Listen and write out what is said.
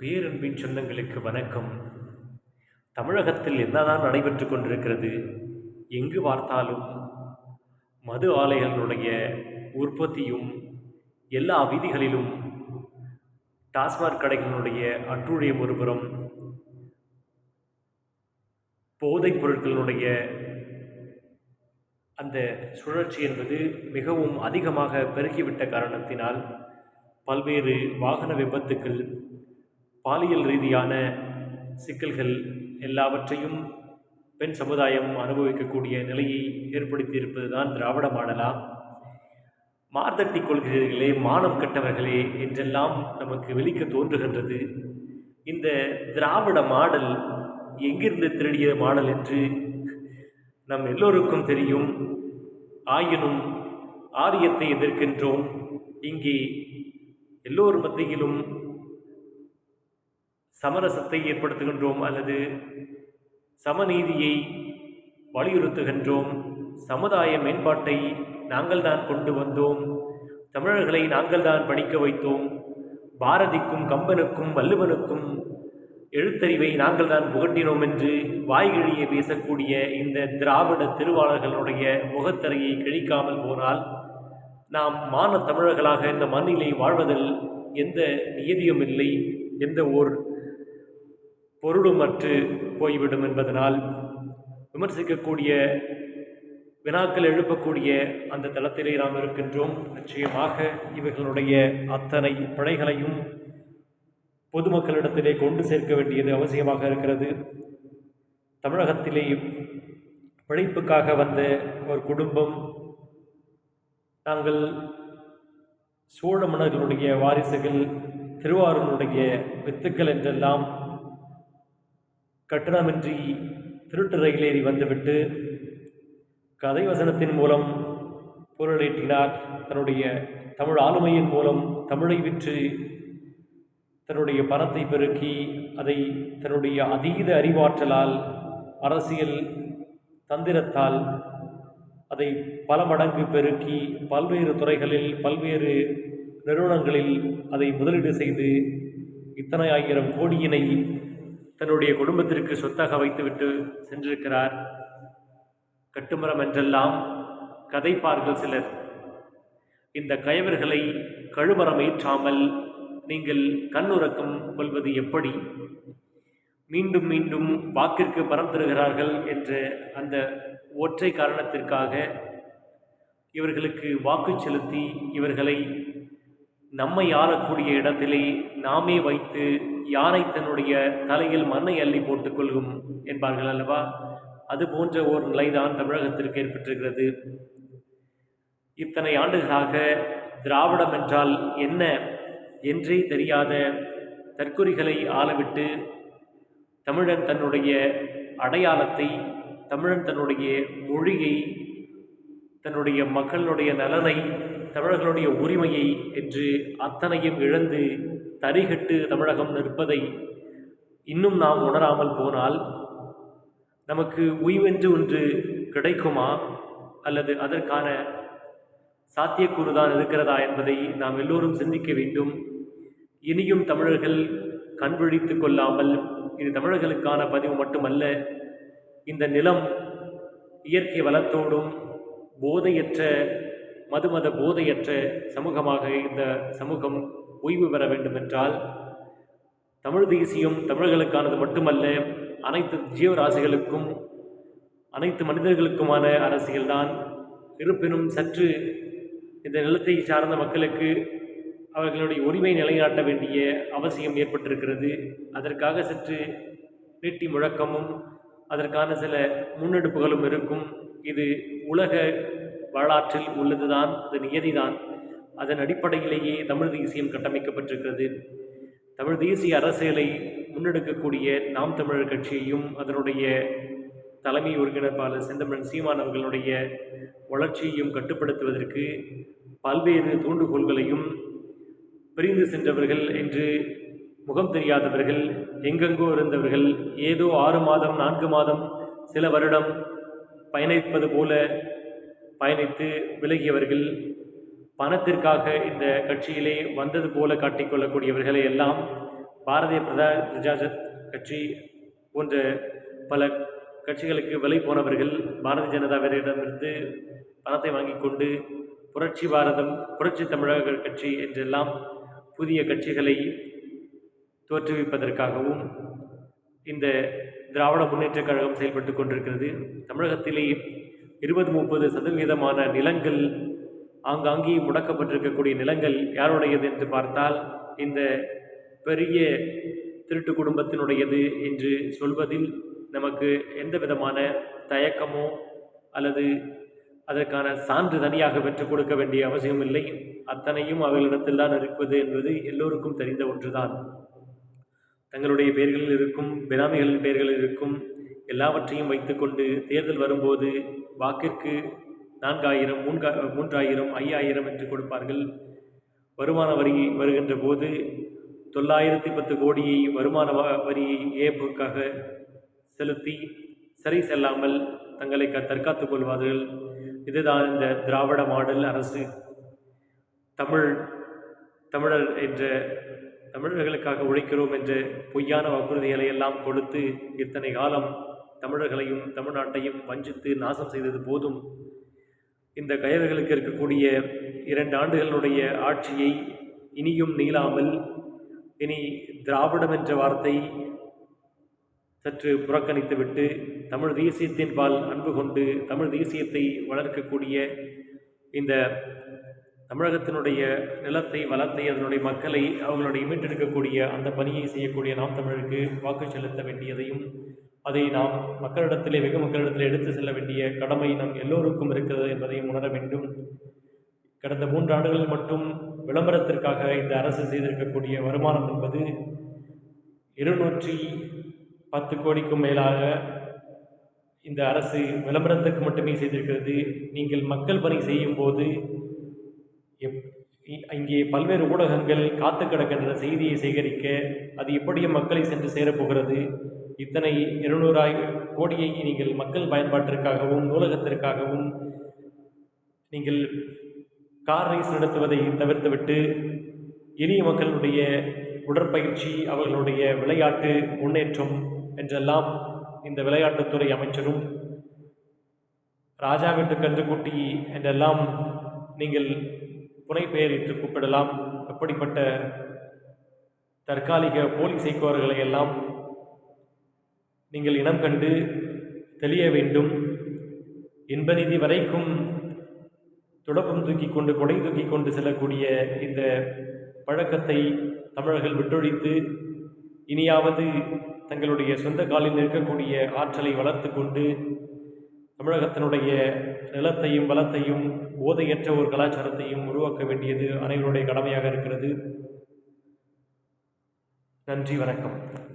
பேரன்பின் சொந்தங்களுக்கு வணக்கம். தமிழகத்தில் என்னதான் நடைபெற்று கொண்டிருக்கிறது எங்கு பார்த்தாலும் மது ஆலைகளுடைய உற்பத்தியும் எல்லா வீதிகளிலும் டாஸ்மாக் கடைகளினுடைய அட்டுழியம் ஒருபுறம் போதைப் பொருட்களினுடைய அந்த சுழற்சி என்பது மிகவும் அதிகமாக பெருகிவிட்ட காரணத்தினால் பல்வேறு வாகன விபத்துக்கள் பாலியல் ரீதியான சிக்கல்கள் எல்லாவற்றையும் பெண் சமுதாயம் அனுபவிக்கக்கூடிய நிலையை ஏற்படுத்தியிருப்பது தான் திராவிட மாடலா? மார்தட்டி கொள்கிறீர்களே மானம் கட்டவர்களே என்றெல்லாம் நமக்கு வெளிக்க தோன்றுகின்றது. இந்த திராவிட மாடல் எங்கிருந்து திருடிய மாடல் என்று நம் எல்லோருக்கும் தெரியும். ஆயினும் ஆரியத்தை எதிர்க்கின்றோம். இங்கே எல்லோர் மத்தியிலும் சமரசத்தை ஏற்படுத்துகின்றோம் அல்லது சமநீதியை வலியுறுத்துகின்றோம். சமுதாய மேம்பாட்டை நாங்கள் தான் கொண்டு வந்தோம். தமிழர்களை நாங்கள் தான் படிக்க வைத்தோம். பாரதிக்கும் கம்பனுக்கும் வள்ளுவனுக்கும் எழுத்தறிவை நாங்கள் தான் புகட்டினோம் என்று வாய்கிழியை பேசக்கூடிய இந்த திராவிட திருவாளர்களுடைய முகத்தரையை கிழிக்காமல் போனால் நாம் மான தமிழர்களாக இந்த மண்ணிலை வாழ்வதில் எந்த நியதியும் இல்லை. எந்த ஓர் பொருளுமற்று போய்விடும் என்பதனால் விமர்சிக்கக்கூடிய வினாக்கள் எழுப்பக்கூடிய அந்த தளத்திலே நாம் இருக்கின்றோம். நிச்சயமாக இவைகளுடைய அத்தனை பிழைகளையும் பொதுமக்களிடத்திலே கொண்டு சேர்க்க வேண்டியது அவசியமாக இருக்கிறது. தமிழகத்திலே பிழைப்புக்காக வந்த ஒரு குடும்பம் நாங்கள் சோழ மன்னர்களுடைய வாரிசுகள் திருவாரூருடைய வித்துக்கள் என்றெல்லாம் கட்டணமின்றி திருட்டு ரயிலேறி வந்துவிட்டு கதை வசனத்தின் மூலம் பொருளீட்டினார். தன்னுடைய தமிழ் ஆளுமையின் மூலம் தமிழை விற்று தன்னுடைய பணத்தை பெருக்கி அதை தன்னுடைய அதீத அறிவாற்றலால் அரசியல் தந்திரத்தால் அதை பல மடங்கு பெருக்கி பல்வேறு துறைகளில் பல்வேறு நிறுவனங்களில் அதை முதலீடு செய்து இத்தனை ஆயிரம் கோடியினை தன்னுடைய குடும்பத்திற்கு சொத்தாக வைத்துவிட்டு சென்றிருக்கிறார். கட்டுமரம் என்றெல்லாம் கதைப்பார்கள் சிலர். இந்த கயவர்களை கழுமரம் ஏற்றாமல் நீங்கள் கண்ணுறக்கம் கொள்வது எப்படி? மீண்டும் மீண்டும் வாக்கிற்கு பரம் தருகிறார்கள் என்ற அந்த ஒற்றை காரணத்திற்காக இவர்களுக்கு வாக்கு செலுத்தி இவர்களை நம்மை ஆளக்கூடிய இடத்திலே நாமே வைத்து யானை தன்னுடைய தலையில் மண்ணை அள்ளி போட்டுக்கொள்கும் என்பார்கள் அல்லவா? அது போன்ற ஒரு நிலைதான் தமிழகத்திற்கு ஏற்பட்டிருக்கிறது. இத்தனை ஆண்டுகளாக திராவிடம் என்றால் என்ன என்றே தெரியாத தற்கொலைகளை ஆளவிட்டு தமிழன் தன்னுடைய அடையாளத்தை தமிழன் தன்னுடைய மொழியை தன்னுடைய மக்களுடைய நலனை தமிழர்களுடைய உரிமையை என்று அத்தனையும் இழந்து தரிகட்டு தமிழகம் நிற்பதை இன்னும் நாம் உணராமல் போனால் நமக்கு உய்வென்று ஒன்று கிடைக்குமா? அல்லது அதற்கான சாத்தியக்கூறு தான் இருக்கிறதா என்பதை நாம் எல்லோரும் சிந்திக்க வேண்டும். இனியும் தமிழர்கள் கண்விழித்து கொள்ளாமல் இது தமிழர்களுக்கான பதிவு மட்டுமல்ல இந்த நிலம் இயற்கை வளத்தோடும் போதையற்ற மதுமத போதையற்ற சமூகமாக இந்த சமூகம் ஓய்வு பெற வேண்டுமென்றால் தமிழ் தேசியம் தமிழர்களுக்கானது மட்டுமல்ல அனைத்து ஜீவராசிகளுக்கும் அனைத்து மனிதர்களுக்குமான அரசியல்தான். இருப்பினும் சற்று இந்த நிலத்தை சார்ந்த மக்களுக்கு அவர்களுடைய உரிமை நிலைநாட்ட வேண்டிய அவசியம் ஏற்பட்டிருக்கிறது. அதற்காக சற்று நீட்டி முழக்கமும் அதற்கான சில முன்னெடுப்புகளும் இருக்கும். இது உலக வரலாற்றில் உள்ளதுதான் அது நியதிதான். அதன் அடிப்படையிலேயே தமிழ் தேசியம் கட்டமைக்கப்பட்டிருக்கிறது. தமிழ் தேசிய அரசியலை முன்னெடுக்கக்கூடிய நாம் தமிழர் கட்சியையும் அதனுடைய தலைமை ஒருங்கிணைப்பாளர் செந்தமிழன் சீமான் அவர்களுடைய வளர்ச்சியையும் கட்டுப்படுத்துவதற்கு பல்வேறு தூண்டுகோள்களையும் பிரிந்து சென்றவர்கள் என்று முகம் தெரியாதவர்கள் எங்கெங்கோ இருந்தவர்கள் ஏதோ ஆறு மாதம் நான்கு மாதம் சில வருடம் பயணிப்பது போல பயணித்து விலகியவர்கள் பணத்திற்காக இந்த கட்சியிலே வந்தது போல காட்டிக்கொள்ளக்கூடியவர்களை எல்லாம் பாரதிய பிரதா பிரஜாஜத் கட்சி போன்ற பல கட்சிகளுக்கு விலை போனவர்கள் பாரதிய ஜனதாவினரிடமிருந்து பணத்தை வாங்கி கொண்டு புரட்சி பாரதம் புரட்சி தமிழக கட்சி என்றெல்லாம் புதிய கட்சிகளை தோற்றுவிப்பதற்காகவும் இந்த திராவிட முன்னேற்றக் கழகம் செயல்பட்டு கொண்டிருக்கிறது. தமிழகத்திலே இருபது முப்பது சதவீதமான நிலங்கள் ஆங்காங்கே முடக்கப்பட்டிருக்கக்கூடிய நிலங்கள் யாருடையது என்று பார்த்தால் இந்த பெரிய திருட்டு குடும்பத்தினுடையது என்று சொல்வதில் நமக்கு எந்த விதமான தயக்கமோ அல்லது அதற்கான சான்று தனியாக பெற்றுக் கொடுக்க வேண்டிய அவசியம் இல்லை. அத்தனையும் அவர்களிடத்தில் தான் இருப்பது என்பது எல்லோருக்கும் தெரிந்த ஒன்றுதான். தங்களுடைய பெயர்களில் இருக்கும் பினாமிகளின் பெயர்களில் இருக்கும் எல்லாவற்றையும் வைத்துக்கொண்டு தேர்தல் வரும்போது வாக்கிற்கு நான்காயிரம் மூன்கா மூன்றாயிரம் ஐயாயிரம் என்று கொடுப்பார்கள். வருமான வரி வருகின்ற போது தொள்ளாயிரத்தி பத்து கோடியை வருமான வரியை வரி ஏப்புக்காக செலுத்தி சரி செல்லாமல் தங்களை க தற்காத்துக் கொள்வார்கள். இதுதான் இந்த திராவிட மாடல் அரசு. தமிழ் தமிழர் என்ற தமிழர்களுக்காக உழைக்கிறோம் என்ற பொய்யான வாக்குறுதிகளை எல்லாம் கொடுத்து இத்தனை காலம் தமிழர்களையும் தமிழ்நாட்டையும் வஞ்சித்து நாசம் செய்தது போதும். இந்த கயவர்களுக்கு இருக்கக்கூடிய இரண்டு ஆண்டுகளுடைய ஆட்சியை இனியும் நீளாமல் இனி திராவிடம் என்ற வார்த்தை சற்று புறக்கணித்துவிட்டு தமிழ் தேசியத்தின் பால் அன்பு கொண்டு தமிழ் தேசியத்தை வளர்க்கக்கூடிய இந்த தமிழகத்தினுடைய நிலத்தை வளத்தை அதனுடைய மக்களை அவங்களுடைய மீட்டெடுக்கக்கூடிய அந்த பணியை செய்யக்கூடிய நாம் தமிழருக்கு வாக்கு செலுத்த வேண்டியதையும் அதை நாம் மக்களிடத்திலே வெகு மக்களிடத்தில் எடுத்து செல்ல வேண்டிய கடமை நம் எல்லோருக்கும் இருக்கிறது என்பதையும் உணர வேண்டும். கடந்த மூன்று ஆண்டுகளில் மட்டும் விளம்பரத்திற்காக இந்த அரசு செய்திருக்கக்கூடிய வருமானம் என்பது இருநூற்றி பத்து கோடிக்கும் மேலாக இந்த அரசு விளம்பரத்துக்கு மட்டுமே செய்திருக்கிறது. நீங்கள் மக்கள் பணி செய்யும்போது எப் இங்கே பல்வேறு ஊடகங்கள் காத்து கிடக்கின்ற செய்தியை சேகரிக்க அது எப்படி மக்களை சென்று சேரப்போகிறது? இத்தனை இருநூறாய் கோடியை நீங்கள் மக்கள் பயன்பாட்டிற்காகவும் நூலகத்திற்காகவும் நீங்கள் கார் ரேஸ் நடத்துவதை தவிர்த்துவிட்டு எளிய மக்களுடைய உடற்பயிற்சி அவர்களுடைய விளையாட்டு முன்னேற்றம் என்றெல்லாம் இந்த விளையாட்டுத்துறை அமைச்சரும் ராஜா வீட்டு கன்றுக்குட்டி என்றெல்லாம் நீங்கள் புனைப்பெயரிட்டு கூப்பிடலாம். அப்படிப்பட்ட தற்காலிக போலி சைக்கோர்களை எல்லாம் நீங்கள் இனம் கண்டு தெளிய வேண்டும். இன்பநிதி வரைக்கும் துடப்பம் தூக்கி கொண்டு கொடை தூக்கி கொண்டு செல்லக்கூடிய இந்த பழக்கத்தை தமிழர்கள் விட்டொழித்து இனியாவது தங்களுடைய சொந்த காலில் நிற்கக்கூடிய ஆற்றலை வளர்த்து கொண்டு தமிழகத்தினுடைய நிலத்தையும் வளத்தையும் போதையற்ற ஒரு கலாச்சாரத்தையும் உருவாக்க வேண்டியது அனைவருடைய கடமையாக இருக்கிறது. நன்றி வணக்கம்.